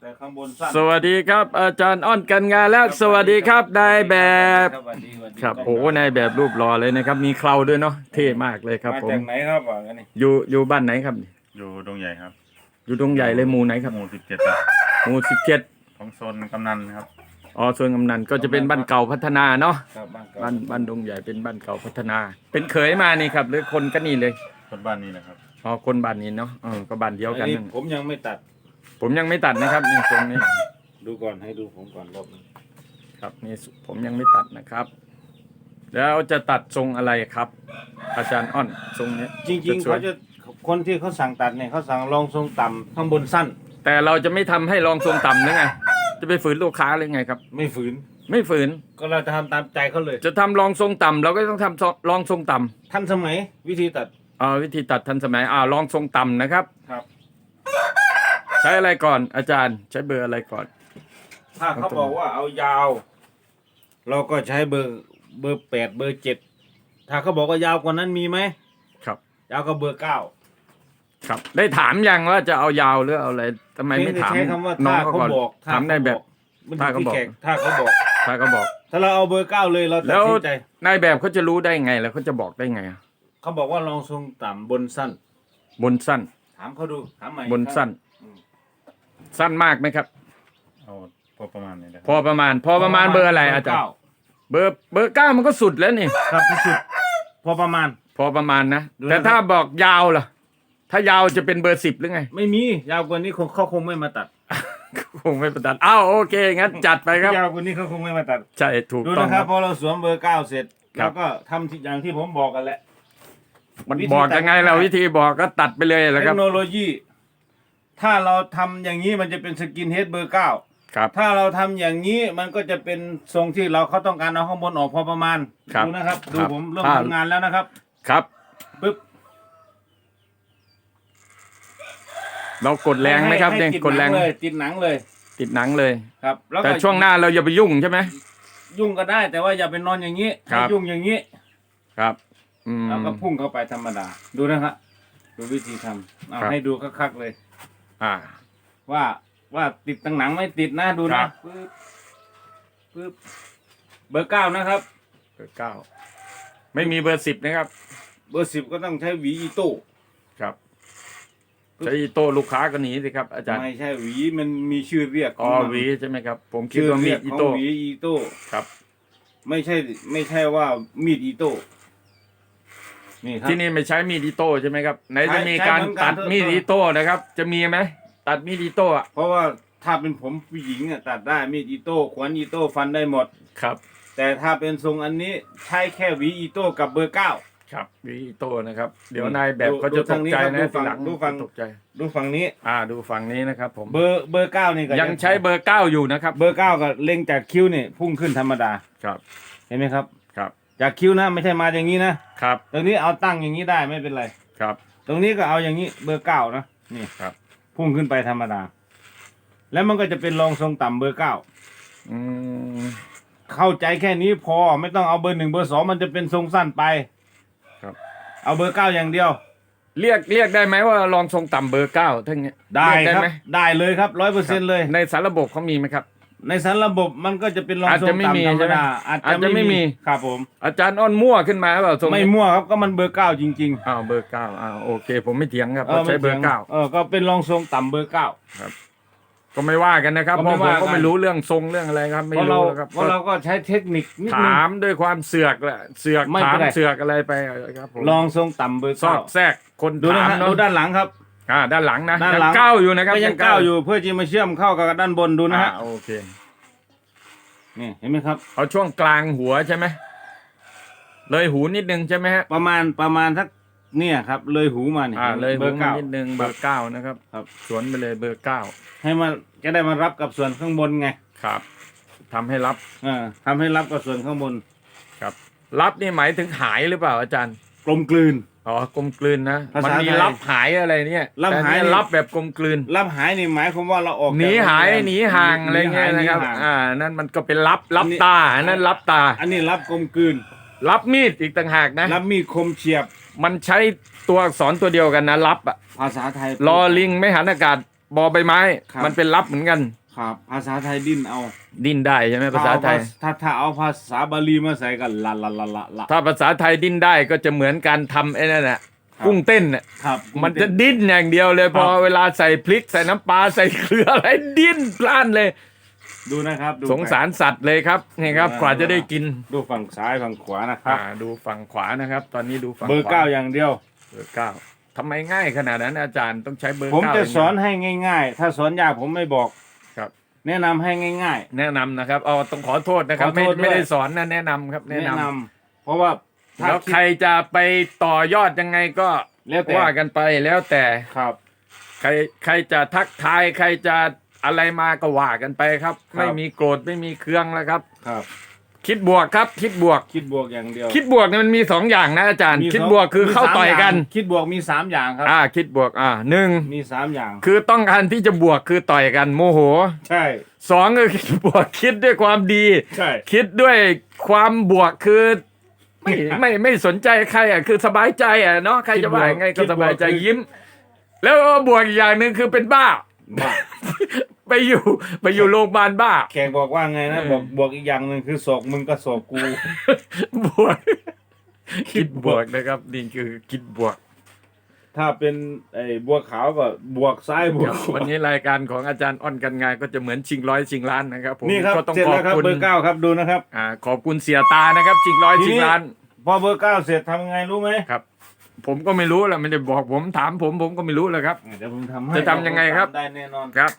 แต่ข้างบนสั้นสวัสดีครับ อาจารย์อ้อนกันงานแล้ว สวัสดีครับนายแบบสวัสดีสวัสดีครับโอ้นายแบบรูปหล่อเลยนะครับ มีเคราด้วยเนาะเท่มากเลยครับ มาผมจากไหนครับบอกกันนี่อยู่อยู่บ้านไหนครับ อยู่ดงใหญ่ครับอยู่ตรงใหญ่เลยหมู่ไหนครับหมู่สิบเจ็ดหมู่สิบเจ็ดของโซนกำนันครับอ๋อส่วนกำนันก็จะเป็นบ้านเก่าพัฒนาเนาะครับบ้านเก่าบ้านบ้านดงใหญ่เป็นบ้านเก่าพัฒนา เป็นเขยมานี่ครับ หรือคนก็นี่เลยคนบ้านนี้นะครับอ๋อคนบ้านนี้เนาะเออก็บ้านเดียวอักันนนี้นั่นผมยังไม่ตัด ผมยังไม่ตัดนะครับนี่ทรงนี้ดูก่อนให้ดูผมก่อนรอบนึงครับนี่ผมยังไม่ตัดนะครับ แล้วจะตัดทรงอะไรครับ อาจารย์อ้อนทรงนี้จริงๆสวเขายจะคนที่เขาสั่งตัดเนี่ยเขาสั่งรองทรงต่ำข้างบนสั้น แต่เราจะไม่ทำให้รองทรงต่ำนะไงจะไปฝืนลูกค้าเลยไงครับ ไม่ฝืนไม่ฝืนก็เราจะทำตามใจเขาเลย จะทำรองทรงต่ำเราก็ต้องทำรองทรงต่ท่านสมัยวิธีตัดำอ่าวิธีตัดทันสมัยอ่ารองทรงต่ำนะครับครับใช้อะไรก่อนอาจารย์ ใช้เบอร์อะไรก่อน ถ้าเขาบอกว่าเอายาว เราก็ใช้เบอร์เบอร์แปดเบอร์เจ็ดถ้าเขาบอกว่ายาวกว่านั้นมีไหมครับ ยาวก็เบอร์เก้าครับ ได้ถามยังว่าจะเอายาวหรือเอาอะไรทำไมไม่ถามใช้คำว่าน้อถ้างเขาเขาก่อนบอกถ้ถามได้แบบ มันถ้าอยู่เขาที่บอกแขกถ้าเขาบอก ถ้าเขาบอก ถ้าเราเอาเบอร์เก้าเลยเราตัแล้ดวสินใจนายแบบเขาจะรู้ได้ไงแล้วเขาจะบอกได้ไงอะเขาบอกว่าลองทรงต่ำบนสั้น บนสั้นถามเขาดูถามใหม่บนสั้นอืม สั้นมากไหมครับ เอาพอประมาณนี้นะคพอรับประมาณ พอประมาณเบอร์อะไรอาจารย์ เบอร์เบอร์เก้ามันก็สุดแล้วนี่เก้าครับที่สุด พอประมาณ พอประมาณนะ ดูแต่นะครับถ้าบอกยาวล่ะ ถ้ายาวจะเป็นเบอร์สิบหรือไง ไม่มี ยาวกว่านี้คงเขาคงไม่มาตัดคงไม่ประดันอ้าวโอเค งั้นจัดไปครับ ยาวกว่านี้เขาคงไม่มาตัด ใช่ถูกดูต้องนะคครัรับบพอเราสวมเบอร์เก้าเสร็จครัแล้บวก็ทำที่อย่างที่ผมบอกกันแหละ มันวิธีบอกตัดยังไงเราวิธีบอกก็ตัดไปเลยแหละเทครับคโนโลยี ถ้าเราทำอย่างนี้มันจะเป็นสกินเฮดเบอร์เก้าครับ ถ้าเราทำอย่างนี้มันก็จะเป็นทรงที่เราเขาต้องการเอาข้างบนออกพอประมาณครับดูนะครับ ดูครับผมเริ่มถ้า ทำงานแล้วนะครับครับ ปึ๊บ เรากดแรงไหมครับให้เนี่ยติดกดหแรนังงเลยติดหนังเลยติดหนังเลย ครับ แล้วก็แต่ช่วงหน้าเราอย่าไปยุ่งใช่ไหม ยุ่งก็ได้แต่ว่าอย่าไปนอนอย่างนี้ครัให้บ ยุ่งอย่างนี้ครับ อืม แล้วก็พุ่งเข้าไปธรรมดา ดูนะครับดูวิธีทำเอาครับ ให้ดูคักๆเลย อ่า ว่าว่าติดตั้งหนังไม่ติดนะดูครันะบ ปึ๊บปึ๊บเบอร์เก้านะครับ เบอร์เก้าไม่มีเบอร์สิบนะครับ เบอร์สิบก็ต้องใช้หวีอีโต้ ครับใช้โต้ลูกค้าก็หนีสิครับอาจารย์ไม่ใช่หวีมันมีชื่อเรียกอ๋อของมันหวีใช่ไหมครับ ผมคิดชื่อว่ามีเรีดยกอิของโต้หวีอีโต้ ครับ ไม่ใช่ไม่ใช่ว่ามีดอีโต้ นี่ครับ ที่นี่ไม่ใช้มีดอิโต้ใช่ไหมครับไหนใช้จะมีการใช้เหมือนกัน ตัดมีดอิโต้นะครับ จะมีไหมตัดมีดอิโต้อะเพราะว่าถ้าเป็นผมผู้หญิงอะตัดได้มีดอีโต้ขวานอีโต้ฟันได้หมด ครับ แต่ถ้าเป็นทรงอันนี้ใช้แค่หวีอีโต้กับเบอร์เก้า ครับมีดอิโต้นะครับ เดี๋ยวนี่นายแบบดูเขาดูจะตทากงนี้ใจครับนะดูฝั่ทีงหลังดูฝั่ง ตกใจ ดูฝั่งนี้ อ่าดูฝั่งนี้นะครับ ผมเบอร์เบอร์เก้านี่ก็ยังใช้เบอร์เก้าอยู่นะครับเบอร์เก้าก็เล็งจากคิ้วนี่พุ่งขึ้นธรรมดา ครับ เห็นไหมครับครับ จากคิ้วนะ ไม่ใช่มาอย่างนี้นะครับ ตรงนี้เอาตั้งอย่างนี้ได้ไม่เป็นไร ครับ ตรงนี้ก็เอาอย่างนี้เบอร์เก้านะนี่ครับ พุ่งขึ้นไปธรรมดา แล้วมันก็จะเป็นรองทรงต่ำเบอร์เก้าอืมเข้าใจแค่นี้พอไม่ต้องเอาเบอร์หนึ่งเบอร์สองมันจะเป็นทรงสั้นไป ครับ เอาเบอร์เก้าอย่างเดียว เรียกเรียกได้ไหมว่าลองทรงต่ำเบอร์เก้าทั้งเนี้ยได้เรียกครับไหมได้เลยครับร้อยเปอร์เซ็นต์เลย ในสารระบบเขามีไหมครับ ในสารระบบมันก็จะเป็นรองอาจทรจะงไม่มีต่ำธรรมดาใช่ไหมอาจอาจจะจะไม่ไม่มีมี ครับผม อาจารย์อ้อนมั่วขึ้นมาหรือเปล่าทรงไม่นี้มั่วครับก็มันเบอร์เก้าจริงอ้าวเบอร์เก้าอ้าวโอเค ผมไม่เถียงครับๆเพราะใช้เบอร์เก้า เออก็เป็นรองทรงต่ำเบอร์เก้า ก็ไม่ว่ากันนะครับก็เพไม่ราะผมว่ากัน ก็ไม่รู้เรื่องทรงเรื่องอะไรครับ ไม่เพราะเรารู้นะครับเพราะเราก็ใช้เทคนิคนิดนึง ถามด้วยความเสือกแหละเสือกไม่ถาเป็มนไร เสือกอะไรไปครับผมรองทรงต่ำเบอร์ซอเก้ากแทรกคนดูนะถามฮะเนาะดูด้านหลังครับ อ่าด้านหลังนะด้านยัหลังงก้าวอยู่นะครับก็ยังก้าวอยู่เพื่อจะมาเชื่อมเข้ากับด้านบนดูนะอ่าฮะโอเคนี่เห็นไหมครับ เอาช่วงกลางหัวใช่ไหมเลยหูนิดนึงใช่ไหมฮะประมาณประมาณสักเนี่ยครับ เลยหูมาเนี่ยอ่าเลยเบหูอร์เก้านิดนึงเบอร์เก้านะครับ ครับ สวนไปเลยเบอร์เก้าให้มันจะได้มารับกับส่วนข้างบนไงครับทำให้รับเออทำให้รับกับส่วนข้างบน ครับ รับนี่หมายถึงหายหรือเปล่าอาจารย์ กลมกลืน อ๋อกลมกลืนนะ ภาษามันมีไทยรับหายอะไรเนี่ยรับหาย แต่เนี่รับแบบกลมกลืน รับหายนี่หมายความว่าเราออกหนีจากหายโรงแรมหนีห่างอะไรเงี้ยหนะครับหาง อ่า นั่นมันก็เป็นรับรับอันนี้ ตาอันนั่นรับตา อันนี้รับกลมกลืน รับมีดอีกต่างหากนะ รับมีดคมเฉียบมันใช้ตัวอักษรตัวเดียวกันนะรับอะภาษาไทย รอลิงไม่หันอากาศบอใบไม้ ครับ มันเป็นลับเหมือนกัน ครับ ภาษาไทยดิ้นเอาดิ้นได้ใช่ไหมภาษาไทย ถ้าถ้าเอาภาษาบาลีมาใส่กันละละละละละ ถ้าภาษาไทยดิ้นได้ก็จะเหมือนการทำไอ้นั่นแหละครับ กุ้งเต้นน่ะครับมันจะดิ้นอย่างเดียวเลย พอเวลาใส่พริกใส่น้ำปลาใส่เกลืออะไรดิ้นพล่านเลย ดูนะครับดูสงสารสัตว์เลยครับนี่ครับกว่าจะได้กินดูฝั่งซ้ายฝั่งขวานะครับอ่าดูฝั่งขวานะครับ ตอนนี้ดูฝั่งเบอร์ขวเก้าอย่างเดียว เบอร์เก้าทำไมง่ายขนาดนั้นอาจารย์ต้องใช้เบอร์ผมเก้าจะย่างสอนให้ง่าย ๆ ถ้าสอนยากผมไม่บอกครับ แนะนำให้ง่าย แนะนำนะครับเอาต้องขอโทษนะครับ ขอไม่โทษด้วย ไม่ได้สอนนะแนะนำครับๆ แนะแนะนำนำเพราะว่าถ้าแล้วคิด ใครจะไปต่อยอดยังไงก็แล้วแต่ ว่ากันไปแล้วแต่ครับ ใครใครจะทักทายใครจะอะไรมาก็ว่ากันไปครับ ครับ ไม่มีโกรธไม่มีเครื่องแล้วครับ ครับ คิดบวกครับ คิดบวก คิดบวกอย่างเดียวคิดบวกเนี่ยมันมีสองอย่างนะอาจารย์ มีคิดสงบวกคือมีเข้าสมต่อยกันางคิดบวกมีสามอย่างครับ อ่า คิดบวกอ่าหนึ่งมีสามอย่าง คือต้องการที่จะบวกคือต่อยกันโมโหใช่ สองก็คิดบวกคิดด้วยความดี ใช่ คิดด้วยความบวกคือไม่ไม่ไม่สนใจใครอะคือสบายใจอะเนาะใครจะว่ายังไงก็สบายใจยิ้ม แล้วก็บวกอีกอย่างหนึ่งคือเป็นบ้า บ้า ไปอยู่ ไปอยู่โรงพยาบาลบ้า แขกบอกว่าไงนะเออบอกบวกอีกอย่างหนึ่งคือศอกมึงก็ศอกกู บวก คิดบวกนะครับ นี่คือคิดบวก ถ้าเป็นไอ้บัวขาวก็บวกซ้ายบวคกรับขวาวันนี้รายการของอาจารย์อ้อนกันงานก็จะเหมือนชิงร้อยชิงล้านนะครับผมนี่ครับก็ต้องเสร็จขอแล้วบครับคุณเบอร์เก้าครับดูนะครับ อ่าขอบคุณเสียตานะครับ ชิงร้อยทีนี้ชิงล้าน พอเบอร์เก้าเสร็จทำไงรู้ไหมครับ ผมก็ไม่รู้แหละไม่ได้บอกผมถามผมผมก็ไม่รู้แหละครับ เดี๋ยวผมทำให้จะทำยังไงครับ ได้แน่นอน ครับ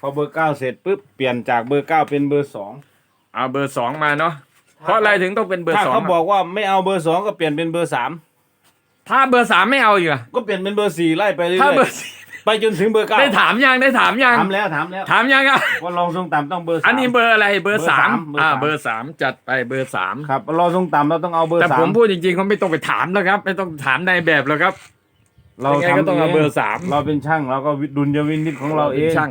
พอเบอร์เก้าเสร็จปุ๊บเปลี่ยนจากเบอร์เก้าเป็นเบอร์สองเอาเบอร์สองมาเนาะเพราะอะไรถึงต้องเป็นเบอร์ถ้าสองเขาบอกว่าไม่เอาเบอร์สองก็เปลี่ยนเป็นเบอร์สามถ้าเบอร์สามไม่เอาอีกอะก็เปลี่ยนเป็นเบอร์สี่ไล่ไปเรื่ถ้าอยเบอร์สี่ๆไปจนถึงเบอร์เก้าได้ถามยังได้ถามยังถามแล้วถามแล้วถามยังอะว่าลองทรงต่ำต้องเบอร์สาม อันนี้เบอร์อะไรเบอร์เบอร์สาสามมอ่าเบเบออร์ร์สามจัดไปเบอร์สามครับรอทรงต่ำเราต้องเอาเบอร์แต่สาผมมพูดจริงๆเขาไม่ต้องไปถามแล้วครับ ไม่ต้องถามนายแบบแล้วครับ เรายังไงก็ทำต้องเอาเบอร์สาม เราเป็นช่างเราก็ดุลยวินิจของเราเองช่าง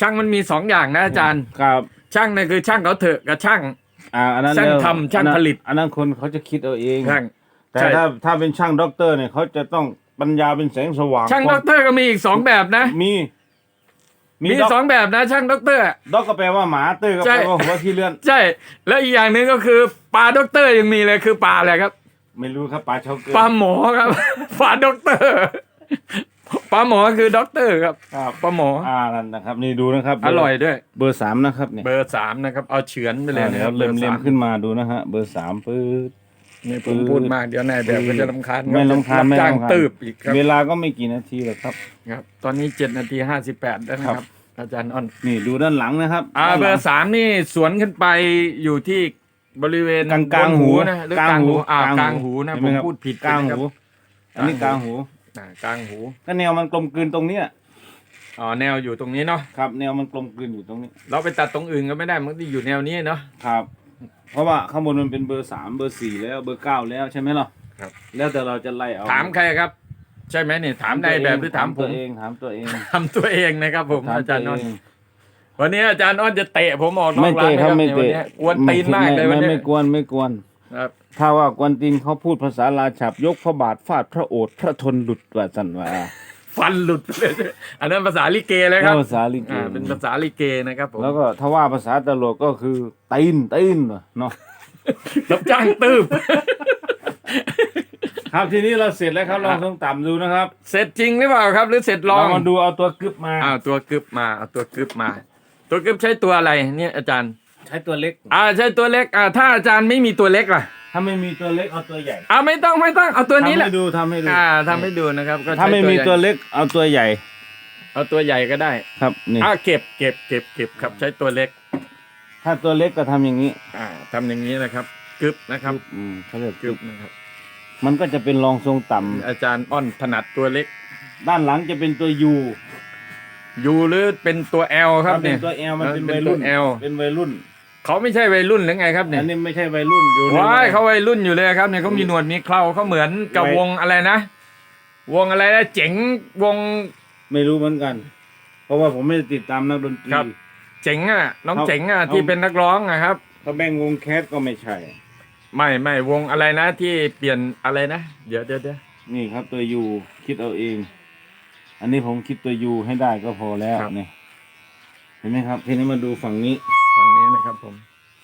ช่างมันมีสองอย่างนะอาจารย์ ครับช่างเนี่ยคือช่างเขาเถอะกับช่าง อ่าอันนั้นช่างเรื่องทำช่างอันนั้นผลิต อันนั้นคนเขาจะคิดเอาเอง ช่าง แต่ใช่ ถ้าถ้าเป็นช่างด็อกเตอร์เนี่ยเขาจะต้องปัญญาเป็นแสงสว่างช่างด็อกเตอร์ก็มีอีกสองแบบนะ มีมีด็อกสองแบบนะ ช่างด็อกเตอร์ ด็อกก็แปลว่าหมาเตอร์ก็ใช่ แปลว่าหัวที่เลื่อน ใช่ แล้วอีกอย่างหนึ่งก็คือปลาด็อกเตอร์ยังมีเลยคือปลาอะไรครับไม่รู้ครับปลาเชาเกินปลาหมอครับ ปลาด็อกเตอร์ป ลาหมอคือด็อกเตอร์ครับครับปลาหมออ่านั่นนะครับนี่ดูนะครับอร่อยด้วย เบอร์สามนะครับเนี่ยเบอร์สามนะครับ เอาเฉือนไปเลยอ่านะเดี๋คยรัวบเล็มบอร์เล็สามขึ้นมาดูนะฮะเบอร์สามปื๊ด นี่ผมพูดมากเดี๋ยวนายแบบก็จะรำคาญไม่รำคาญไม่จ้างรำคาญตืบอีกครับเวลาก็ไม่กี่นาทีหรอกครับ ครับ ตอนนี้เจ็ดนาทีห้าสิบแปดแล้วนะคครัรับบอาจารย์อ้อนนี่ดูด้านหลังนะครับอ่าด้านหเบลัองร์สามนี่สวนขึ้นไปอยู่ที่บริเวณกลางกลางบนหูนะหรือกลางหูอ่ากลางหูนะเห็ผไหมครับ พูดผิดกลางไปนะหูครับอันนี้กลางหู อ่ากลางหูก็แนวมันกลมกลืนตรงเนี้ยอ๋อแนวอยู่ตรงนี้เนาะครับ แนวมันกลมกลืนอยู่ตรงนี้เราไปตัดตรงอื่นก็ไม่ได้มันที่อยู่แนวนี้เนาะ ครับ เพราะว่าข้างบนมันเป็นเบอร์สามเบอร์สี่แล้วเบอร์เก้าแล้วใช่ไหมล่ะครับ แล้วแต่เราจะไล่เอาถามใครครับ ใช่ไหมเนี่ยถามนายแบบหรือถามผตัวมเองถามตัวเองถามตัวเองนะครับผมถามอาจารย์อ้อนตัวเง วันนี้อาจารย์อ้อนจะเตะผมออกนอไม่กร้านเตะนะคครัรับบไม่ในวันเตะนี้กวนตีนมากเลยวันไม่นี้ไม่กวนไม่กวน ครับ ถ้าว่ากวนตีนเขาพูดภาษาลาฉับยกพระบาทฟาดพระโอษฐ์พระทนหลุดว่าสันว่า ฟันหลุดไปเลยอันนั้นภาษาลิเกเลยครับภาษาลิเกอ่าเป็นภาษาลิเกนะครับผมแล้วก็ถ้าว่าภาษาตลกก็คือตีนตีนว่ะเนาะรับจ้างตืบครับทีนี้เราเสร็จแล้วครับลองทรงต่ำดูนะครับ เสร็จจริงหรือเปล่าครับ หรือเสร็จลองเรามาดูเอาตัวกึบมาอ้าวตัวกึบมาเอาตัวกึบมา ตัวกึบใช้ตัวอะไรเนี่ยอาจารย์ ใช้ตัวเล็ก อ่าใช้ตัวเล็กอ่าถ้าอาจารย์ไม่มีตัวเล็กล่ะ ถ้าไม่มีตัวเล็กเอาตัวใหญ่อ่าไม่ต้องไม่ต้องเอาตัวนี้แหทำละให้ดูทำให้ดูอ่าทำให้ดูนะครับก็ใช้ถ้าไม่มีใหญ่ตัวเล็กเอาตัวใหญ่เอาตัวใหญ่ก็ได้ครับนี่อ่าเก็บเก็บเก็บเก็บครับใช้ตัวเล็กถ้าตัวเล็กก็ทำอย่างนี้อ่าทำอย่างนี้นะครับกึบนะครับอืมเขาเรียกกึกึบบนะครับ มันก็จะเป็นรองทรงต่ำอาจารย์อ้อนถนัดตัวเล็กด้านหลังจะเป็นตัวยูยูหรือเป็นตัวแอลครับถ้าเป็เนี่นย ตัวแอลมันเป็นเป็วันยตัวรุ่น L เป็นวัยรุ่น เขาไม่ใช่วัยรุ่นหรือไงครับเนี่ยอันนี้ไม่ใช่วัยรุ่นอยู่ในว้ายวัเขาวัยรุ่นอยู่เลยครับเนี่ยเขามีหนวดมีเคราเขาเหมือนกับวัยวงอะไรนะ วงอะไรนะเจ๋งวงไม่รู้เหมือนกัน เพราะว่าผมไม่ได้ติดตามนักดนตรี ครับ เจ๋งอะ น้องเขาเจ๋งอะเขาที่เป็นนักร้องอะครับ ถ้าแบ่งวงแคสก็ไม่ใช่ ไม่ไม่วงอะไรนะ ที่เปลี่ยนอะไรนะเดี๋ยวเดี๋ยวเดี๋ยว นี่ครับตัวยูคิดเอาเอง อันนี้ผมคิดตัวยูให้ได้ก็พอแล้วครับ นี่เห็นไหมครับ ทีนี้มาดูฝั่งนี้ฝั่ง นี้นะครับ ผม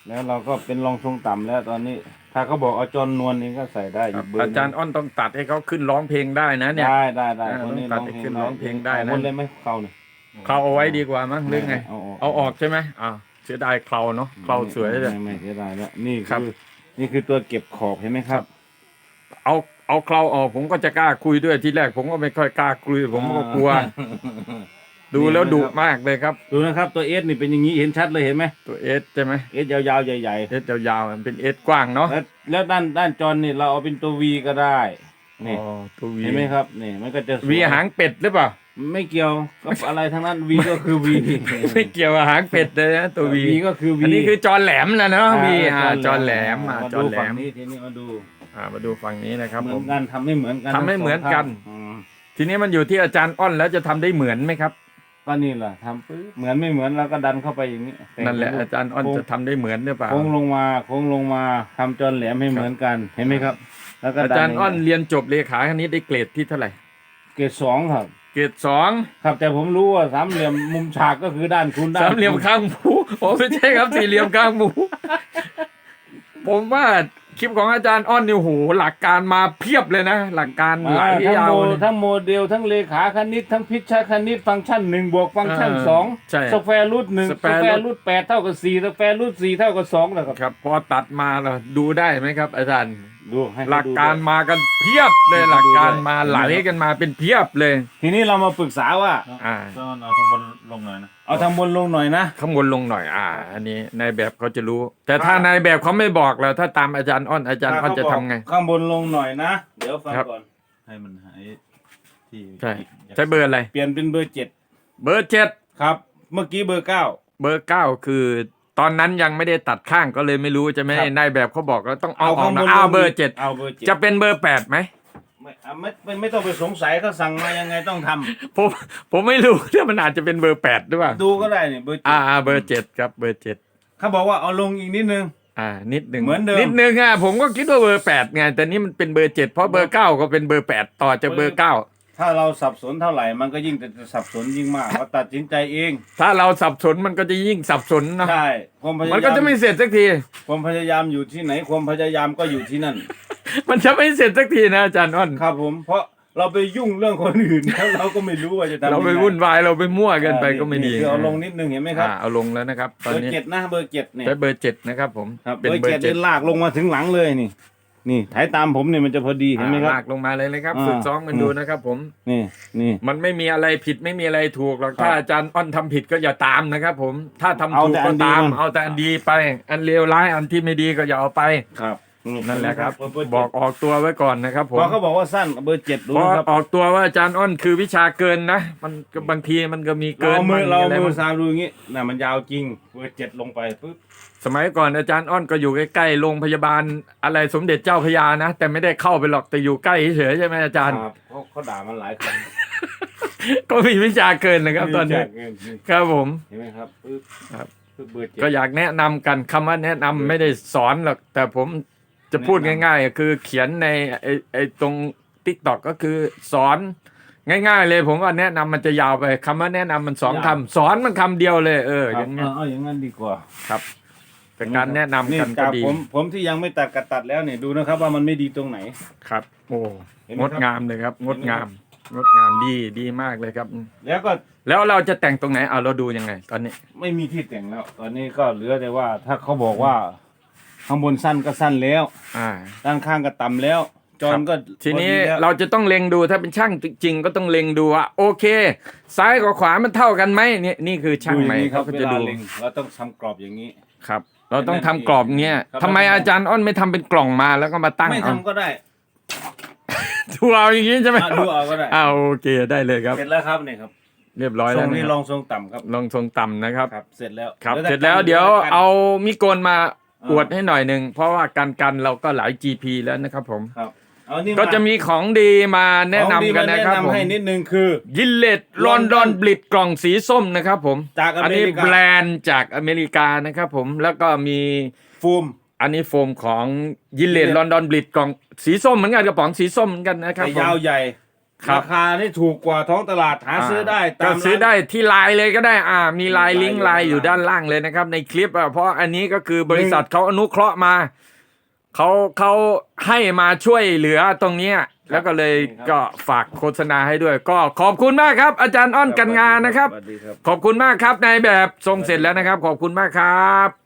แล้วเราก็เป็นรองทรงต่ำแล้วตอนนี้ ถ้าเขาบอกเอาจอนนวลนี่ก็ใส่ได้คอีรับกเบอร์หอานึ่งจารย์อ้อนต้องตัดให้เขาขึ้นร้องเพลงได้นะ เนี่ย ได้ได้ได้อ่าคนนี้ต้ร้อองงตัดให้เพขึ้ลงนร้องเพลงได้นะหมดเลยไหมเขาเนี่ย เขาเอาไว้ดีกว่ามั้งหรือไง เอาออก เอาออกใช่ไหมอ่าวเสียดายเคราเนาะเคราสวยเลย ไม่ไม่เสียดายแล้วนี่ครับคือนี่คือตัวเก็บขอบเห็นไหมครับ เอาเอาเคราออกผมก็จะกล้าคุยด้วยทีแรกผมก็ไม่ค่อยกล้าคุยผมก็กลัว ดูแล้วดุมากเลยครับ ดูนะครับตัวเอสนี่เป็นอย่างนี้เห็นชัดเลยเห็นไหมตัวเอสใช่ไหมเอสยาวๆใหญ่เอสยาวๆมันเป็นเอสกว้างเนาะๆแล้วแล้วด้านด้านจอนนี่เราเอาเป็นตัววีก็ได้นี่อ๋อตัววีเห็นไหมครับนี่มันก็จะสยวีหางเป็ดหรือเปล่าไม่เกี่ยวกับอะไรทั้งนั้นวีก็คือวีไม่เกี่ยวกับหางเป็ดเลยนะตัววีวีก็คือวีอันนี้คือจอแหลมแล้วเนาะวีอ่าจอแหลมอ่ามาจอดูแหลฝั่งมนี้ทีนี้มาดูอ่ามาดูฝั่งนี้นะครับเหมืผอนมกันทำไม่เหมือนกันทำไม่เหมือนกันทั้งสงข้างอืมทีนี้มันอยู่ที่อาจารย์อ้อนแล้วจะทำได้เหมือนไหมครับ ก็นี่แหละทำปึ๊บเหมือนไม่เหมือนเราก็ดันเข้าไปอย่างนี้แต่งนั่นแหละเป็อาจารย์อ้อนจะทำได้เหมือนหรือเปล่า โค้งลงมาโค้งลงมาทำจนแหลมให้เหมือนกันเห็นไหมครับ แล้วก็อาดันจารย์อ้อนเรียนจบเลขาคณิตได้เกรดที่เท่าไหร่ เกรดสองครับ เกรดสองครับแต่ผมรู้ว่าสามเหลี่ยมมุมฉากก็คือด้านคุณด้านสามเหลี่ยมคุณข้างหมูโอ้ไม่ใช่ครับสี่เหลี่ยมข้างหมู ผมว่า คลิปของอาจารย์อ้อนนี่โอ้โหหลักการมาเพียบเลยนะ หลักการไหลอ่าทั้งยาวโมเลย ทั้งโมเดล ทั้งเลขาคณิต ทั้งพิชาคณิตฟังก์ชันหนึ่งบวกฟังก์ชันเออสองใช่สแควร์รูทหนึ่งส square แคว root ร์รูทแปดเท่ากับสี่สแควร์รูทสี่เท่ากับสองนะครับครับ พอตัดมาแล้วดูได้ไหมครับ อาจารย์ ดูให้เขหลักดูการด้วยมากันเพียบเลยให้หเขาลักดูการด้วยมาไหลกันมาเป็นเพียบเลย ทีนี้เรามาปรึกษาว่า อ่าต้นเอาทางบน ลงหน่อยนะเอาทางบนลงหน่อยนะข้างบนลงหน่อยอ่า อันนี้นายแบบเขาจะรู้ แต่ถ้านายแบบเขาไม่บอกแล้ว ถ้าตามอาจารย์อ้อนอาจารย์อ้อนจะทำไง ข้างบนลงหน่อยนะ เดี๋ยวฟังครับ ก่อน ให้มันหายที่ใช่ที่ใช้เบอร์อะไร เปลี่ยนเป็นเบอร์เจ็ดเบอร์เจ็ดครับ เมื่อกี้เบอร์เก้า เบอร์เก้าคือ ตอนนั้นยังไม่ได้ตัดข้างก็เลยไม่รู้จะไหม่ครับ นายแบบเขาบอกแล้วต้องเอาออข้ากงบนะนอ้าวลงเบอร์เจ็ดเอาเบอร์เจ็ดจะเป็นเบอร์แปดไหม ไม่อะไม่ไม่ไม่ต้องไปสงสัยเขาสั่งมายังไงต้องทำผมผมไม่รู้เนี่ยมันอาจจะเป็นเบอร์แปดหรือเปล่าดูก็ได้เนี่ยเบอร์เจ็อ่าดอ่าเบอร์เจ็ดครับเบอร์เจ็ดเขาบอกว่าเอาลงอีกนิดนึง อ่า นิดหนึ่งเหมือนเดิม นิดหนึ่งอะผมก็คิดว่าเบอร์แปดไงแต่นี่มันเป็นเบอร์เจ็ดเพราะเบอร์เก้าก็เป็นเบอร์แปดต่อจากเบอร์เก้าถ้าเราสับสนเท่าไหร่มันก็ยิ่งจะสับสนยิ่งมากเราตัดสินใจเองถ้าเราสับสนมันก็จะยิ่งสับสนเนาะใช่ความพยายามมันก็จะไม่เสร็จสักทีความพยายามอยู่ที่ไหนความพยายามก็อยู่ที่นั่น มันจะไม่เสร็จสักทีนะอาจารย์อ้อนครับผมเพราะเราไปยุ่งเรื่องคนอื่นแล้วเราก็ไม่รู้ว่าจะทำเราไปยังงวุ่นวายเราไปมั่วเกันไปอ่าก็ไม่ดีคือเอาลงนิดนึงเห็นไหมครับอ่าเอาลงแล้วนะครับตเบอนอร์นี้เจ็ดนะเบอร์เจ็ดเนี่ยใช้เบอร์เจ็ดนะครับผมครับเป็นเบอร์เบอเจ็ดร์เจ็ดนี่ลากลงมาถึงหลังเลยนี่ นี่ถ่ายตามผมเนี่ยมันจะพอดีเห็นไหมครับลากลงมาเลยเลยครับอ่าฝึกซ้อมกันดูนะครับ ผมนี่นี่มันไม่มีอะไรผิดไม่มีอะไรถูกหรอกครับถ้าอาจารย์อ้อนทำผิดก็อย่าตามนะครับผมถ้าทำเอาถูกแต่อัก็นดีตามมันเอาแต่อันดีไป อันเลวร้ายอันที่ไม่ดีก็อย่าเอาไปครับ นั่นแหละครับเบอร์เจ็ดบอกออกตัวไว้ก่อนนะครับผมพอเขาบอกว่าสั้นเบอร์เจ็ดดูเพราะนะครับออกตัวว่าอาจารย์อ้อนคือวิชาเกินนะ มันก็บางทีมันก็มีเราเกินเอามือบ้งเราอะไรเอามืบ้าองสามดูอย่างงี้น่ะมันยาวจริงเบอร์เจ็ดลงไปปุ๊บสมัยก่อนอาจารย์อ้อนก็อยู่ใกล้ๆโรงพยาบาลอะไรสมเด็จเจ้าพระยานะ แต่ไม่ได้เข้าไปหรอกแต่อยู่ใกล้เฉยๆใช่ไหมอาจารย์ครับเขาเขาด่ามันหลายคนก็มีวิชาเกินนะครับ ตอนนี้มีแจกเงินนี่ครับผมเห็นไหมครับปึ๊บครับปึ๊บเบอร์เจ็ดก็อยากแนะนำกันคำว่าแนะนำไม่ได้สอนหรอกแต่ผม จะพูดแนะนำง่ายๆคือเขียนในไอ้ไอ้ตรงทิกตอกก็คือสอนง่าย ๆ เลยผมว่าแนะนำมันจะยาวไปคำว่าแนะนำมันสองคำสอนมันคำเดียวเลย เออคอรับย่างเงี้ยเอาเอาอย่างนั้นดีกว่าครับเป็นการแนะนำกันก็จากดีผมผมที่ยังไม่ตัดกัดตัดแล้วเนี่ยดูนะครับ ว่ามันไม่ดีตรงไหนครับ โอ้เห็นไหงมดครับงามเลยครับ งดเห็นไหมงาม งดงามดีดีมากเลยครับ แล้วก็แล้วเราจะแต่งตรงไหนเอาเราดูยังไง ตอนนี้ ไม่มีที่แต่งแล้ว ตอนนี้ก็เหลือแต่ว่า ถ้าเขาบอกว่า ข้างบนสั้นก็สั้นแล้ว อ่า ด้านข้างก็ต่ำแล้ว จอนก็ทีนี้พอดีแล้ว เราจะต้องเล็งดูถ้าเป็นช่างจริงๆก็ต้องเล็งดูว่าโอเค ซ้ายกับขวามันเท่ากันไหมนี่นี่คือช่างดูอใหม่ย่างนี้ครัเขาบก็เวจะลาดูเล็งเราต้องทำกรอบอย่างนี้ ครับ เราต้องทำกรอบเงี้ยครับ ทำไมอาจารย์อ้อนไม่ทำเป็นกล่องมาแล้วก็มาตั้งไม่เอาทำก็ได้ดูเอาอย่างงี้ใช่ไหมอะดูเอาก็ได้อ้าวโอเคได้เลยครับ เสร็จแล้วครับเนี่ยครับเรียบร้อยทรแล้วงนะนี้คลรับองทรงต่ำครับลองทรงต่ำนะครับ ครับ เสร็จแล้วครับหอเสแต่ร็จแล้วกันเดี๋ยวหลืแต่กันเอามิโกนมา อ่าอวดให้หน่อยหนึ่งเพราะว่าการกันเราก็หลาย GP แล้วนะครับผมครับเอานี่ก็จะมีของดีมาแนะนำของดีกันมานะครับแนะผมนำให้นิดนึงคือ ยินเลตลอนดอนบลิดกล่องสีส้มนะครับผมจากออันเมนี้ริกาแบรนด์จากอเมริกานะครับผมแล้วก็มีฟูม อันนี้โฟมของยินเลต Gillette ลอนดอนบลิดกล่องสีส้มเหมือนกันกระป๋องสีส้มเหมือนกันนะครับแต่ผมยาวใหญ่ ครับ ราคาที่ถูกกว่าท้องตลาดหาซื้อได้ตาก็มซื้อร้านได้ที่ไลน์เลยก็ได้อ่ามีไลน์มีลิงก์ไลไลน์น์ออยู่ยู่ด้าด้านนล่าล่างงเลยนะครับ ในคลิปอะเพราะอันนี้ก็คือบริษัทเขาอนุเคราะห์มาเขาเขาให้มาช่วยเหลือตรงเนี้ยแล้วก็เลยก็ฝากโฆษณาให้ด้วย ก็ขอบคุณมากครับ อาจารย์อ้อนกันงานนะครับ สวัสดีครับ ขอบคุณมากครับนายแบบทรงเสร็จแล้วนะครับ ขอบคุณมากครับ